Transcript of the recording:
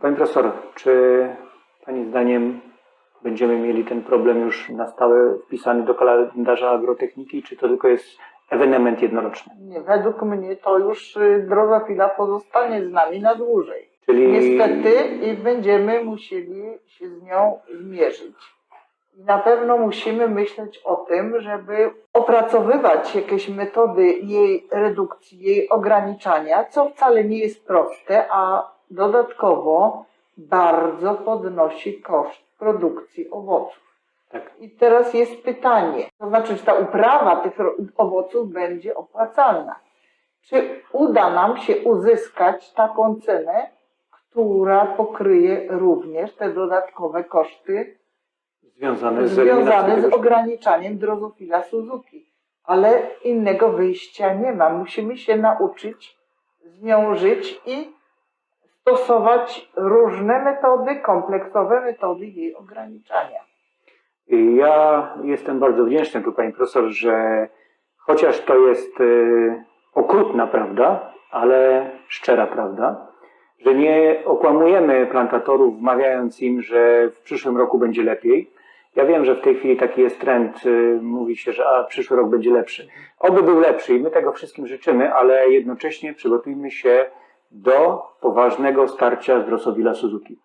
Pani profesor, czy Pani zdaniem będziemy mieli ten problem już na stałe wpisany do kalendarza agrotechniki, czy to tylko jest ewenement jednoroczny? Nie, według mnie to już y, drozofila pozostanie z nami na dłużej. Czyli Niestety i będziemy musieli się z nią zmierzyć. I na pewno musimy myśleć o tym, żeby opracowywać jakieś metody jej redukcji, jej ograniczania, co wcale nie jest proste, a dodatkowo bardzo podnosi koszt produkcji owoców. tak, I teraz jest pytanie, to znaczy, czy ta uprawa tych owoców będzie opłacalna? Czy uda nam się uzyskać taką cenę, która pokryje również te dodatkowe koszty związane z związane z ograniczaniem drozofila Suzuki? Ale innego wyjścia nie ma. Musimy się nauczyć z nią żyć i stosować różne metody, kompleksowe metody jej ograniczania. Ja jestem bardzo wdzięczny tu Pani Profesor, że chociaż to jest y, okrutna prawda, ale szczera prawda, że nie okłamujemy plantatorów, wmawiając im, że w przyszłym roku będzie lepiej. Ja wiem, że w tej chwili taki jest trend, y, mówi się, że a, przyszły rok będzie lepszy. Oby był lepszy i my tego wszystkim życzymy, ale jednocześnie przygotujmy się do poważnego starcia z Suzuki.